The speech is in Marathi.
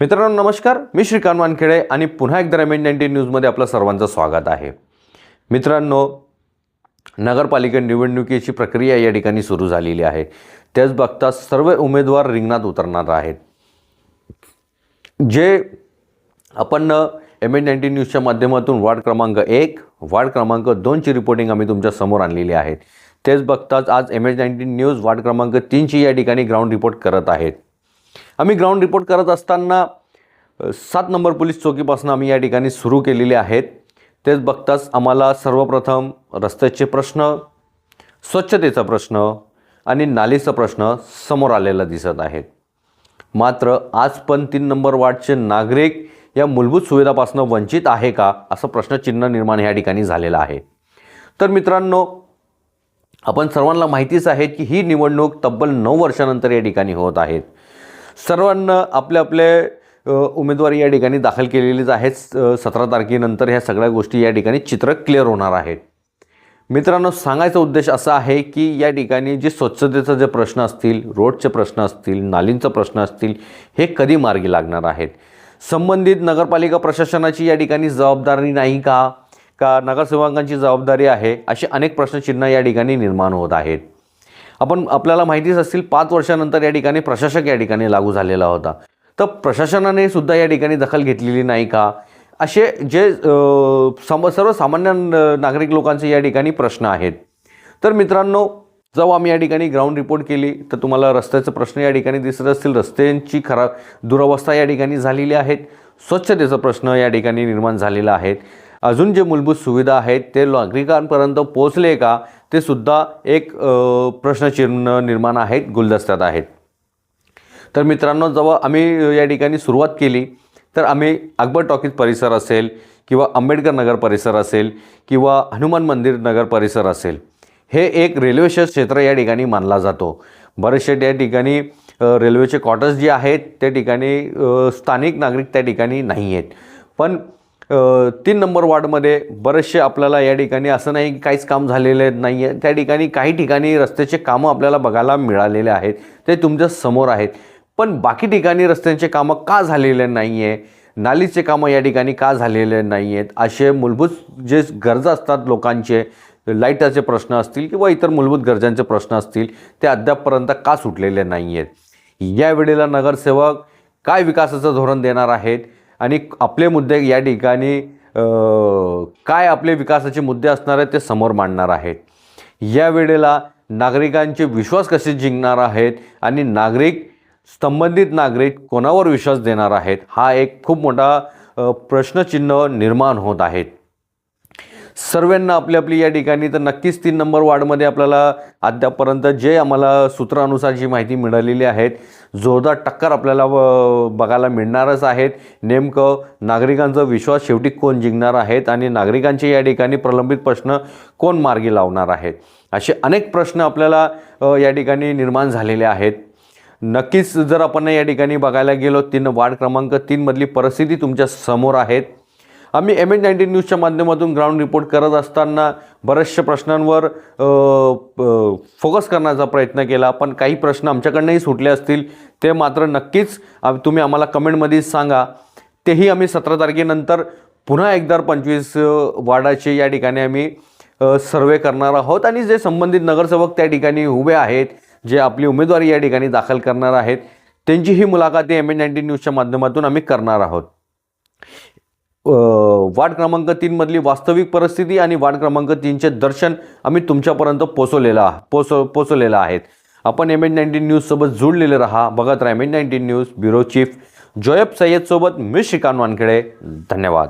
मित्रांनो नमस्कार. मी श्रीकांत वानखेडे आणि पुन्हा एकदा एम नाईन्टीन न्यूजमध्ये आपलं सर्वांचं स्वागत आहे. मित्रांनो नगरपालिका निवडणुकीची प्रक्रिया या ठिकाणी सुरू झालेली आहे. त्याच बघता सर्व उमेदवार रिंगणात उतरणार आहेत. जे आपण एम एन नाईन्टीन न्यूजच्या माध्यमातून वार्ड क्रमांक एक वार्ड क्रमांक दोनची रिपोर्टिंग आम्ही तुमच्यासमोर आणलेली आहेत तेच बघताच आज M H nineteen news ward क्रमांक तीनची या ठिकाणी ग्राउंड रिपोर्ट करत आहेत. आम्ही ग्राउंड रिपोर्ट करत असताना सात नंबर पोलीस चौकीपासून आम्ही या ठिकाणी सुरू केलेले आहेत. तेच बघताच आम्हाला सर्वप्रथम रस्त्याचे प्रश्न स्वच्छतेचा प्रश्न आणि नालीचा प्रश्न समोर आलेला दिसत आहेत. मात्र आज पण तीन नंबर वार्डचे नागरिक या मूलभूत सुविधापासून वंचित आहे का असं प्रश्नचिन्ह निर्माण या ठिकाणी झालेलं आहे. तर मित्रांनो आपण सर्वांना माहितीच आहे की ही निवडणूक तब्बल नऊ वर्षानंतर या ठिकाणी होत आहेत सर्वांना आपले आपले उमेदवारी या ठिकाणी दाखल केलेलीच आहेत. सतरा तारखेनंतर ह्या सगळ्या गोष्टी या ठिकाणी चित्र क्लिअर होणार आहेत. मित्रांनो सांगायचा उद्देश असा आहे की या ठिकाणी जे स्वच्छतेचा जे प्रश्न असतील रोडचे प्रश्न असतील नालींचा प्रश्न असतील हे कधी मार्गी लागणार आहेत? संबंधित नगरपालिका प्रशासनाची या ठिकाणी जबाबदारी नाही का? का नगरसेवकांची जबाबदारी आहे? असे अनेक प्रश्नचिन्ह या ठिकाणी निर्माण होत आहेत. आपण आपल्याला माहितीच असतील पाच वर्षानंतर या ठिकाणी प्रशासक या ठिकाणी लागू झालेला होता. तर प्रशासनाने सुद्धा या ठिकाणी दखल घेतलेली नाही का? असे जे सम सर्वसामान्य न- नागरिक लोकांचे या ठिकाणी प्रश्न आहेत. तर मित्रांनो जेव्हा आम्ही या ठिकाणी ग्राउंड रिपोर्ट केली तर तुम्हाला रस्त्याचे प्रश्न या ठिकाणी दिसत असतील. रस्त्यांची खराब दुरवस्था या ठिकाणी झालेली आहेत. स्वच्छतेचा प्रश्न या ठिकाणी निर्माण झालेला आहे. अजून जे मूलभूत सुविधा आहेत ते नागरिकांपर्यंत पोहोचले का? ते सुद्धा एक प्रश्नचिन्ह निर्माण आहेत गुलदस्त्यात आहेत. तर मित्रांनो जेव्हा आम्ही या ठिकाणी सुरुवात केली तर आम्ही अकबर टॉकीज परिसर असेल किंवा आंबेडकर नगर परिसर असेल किंवा हनुमान मंदिर नगर परिसर असेल हे एक रेल्वेचे क्षेत्र या ठिकाणी मानला जातो. बरेचसे त्या ठिकाणी रेल्वेचे क्वार्टर्स जे आहेत त्या ठिकाणी स्थानिक नागरिक त्या ठिकाणी नाही आहेत पण तीन नंबर वार्डमध्ये बरेचसे आपल्याला या ठिकाणी असं नाही की काहीच काम झालेले नाही आहे. त्या ठिकाणी काही ठिकाणी रस्त्याचे कामं आपल्याला बघायला मिळालेले आहेत. ते तुमच्यासमोर आहेत. पण बाकी ठिकाणी रस्त्यांचे कामं का झालेले नाही आहे नालीचे कामं या ठिकाणी का झालेले नाही आहेत? असे मूलभूत जे गरजा असतात लोकांचे लाईटाचे प्रश्न असतील किंवा इतर मूलभूत गरजांचे प्रश्न असतील ते अद्यापपर्यंत का सुटलेले नाही आहेत? यावेळेला नगरसेवक काय विकासाचं धोरण देणार आहेत? आणि आपले मुद्दे या ठिकाणी काय आपले विकासाचे मुद्दे असणार आहेत ते समोर मांडणार आहेत. या वेळेला नागरिकांचे विश्वास कसे जिंकणार आहेत आणि नागरिक संबंधित नागरिक कोणावर विश्वास देणार आहेत हा एक खूप मोठा प्रश्नचिन्ह निर्माण होत आहेत. सर्वांना आपली आपली या ठिकाणी. तर नक्कीच तीन नंबर वार्डमध्ये आपल्याला अद्यापपर्यंत जे आम्हाला सूत्रानुसार जी माहिती मिळालेली आहेत जोरदार टक्कर आपल्याला व- बघायला मिळणारच आहेत. नेमकं नागरिकांचा विश्वास शेवटी कोण जिंकणार आहेत आणि नागरिकांचे या ठिकाणी प्रलंबित प्रश्न कोण मार्गी लावणार आहेत? असे अनेक प्रश्न आपल्याला या ठिकाणी निर्माण झालेले आहेत. नक्कीच जर आपण या ठिकाणी बघायला गेलो तीन वार्ड क्रमांक तीनमधली परिस्थिती तुमच्यासमोर आहेत. आम्ही एम एच नाईन्टीन न्यूजच्या माध्यमातून ग्राउंड रिपोर्ट करत असताना बऱ्याचशा प्रश्नांवर फोकस करण्याचा प्रयत्न केला. पण काही प्रश्न आमच्याकडनंही सुटले असतील ते मात्र नक्कीच तुम्ही आम्हाला कमेंटमध्ये सांगा. तेही आम्ही सतरा तारखेनंतर पुन्हा एकदा पंचवीस वार्डाचे या ठिकाणी आम्ही सर्वे करणार आहोत आणि जे संबंधित नगरसेवक त्या ठिकाणी उभे आहेत जे आपली उमेदवारी या ठिकाणी दाखल करणार आहेत त्यांची ही एम एन नाईन्टीन न्यूजच्या माध्यमातून आम्ही करणार आहोत. वार्ड क्रमांक तीनमधली वास्तविक परिस्थिती आणि वार्ड क्रमांक तीनचे दर्शन आम्ही तुमच्यापर्यंत पोचवलेलं पोच पोचवलेलं आहेत. आपण एम एच नाईन्टीन न्यूजसोबत जुळलेले राहा. बघत राहा M H nineteen news bureau chief जोयब सय्यदसोबत मी श्रीकांत वानखेडे. धन्यवाद.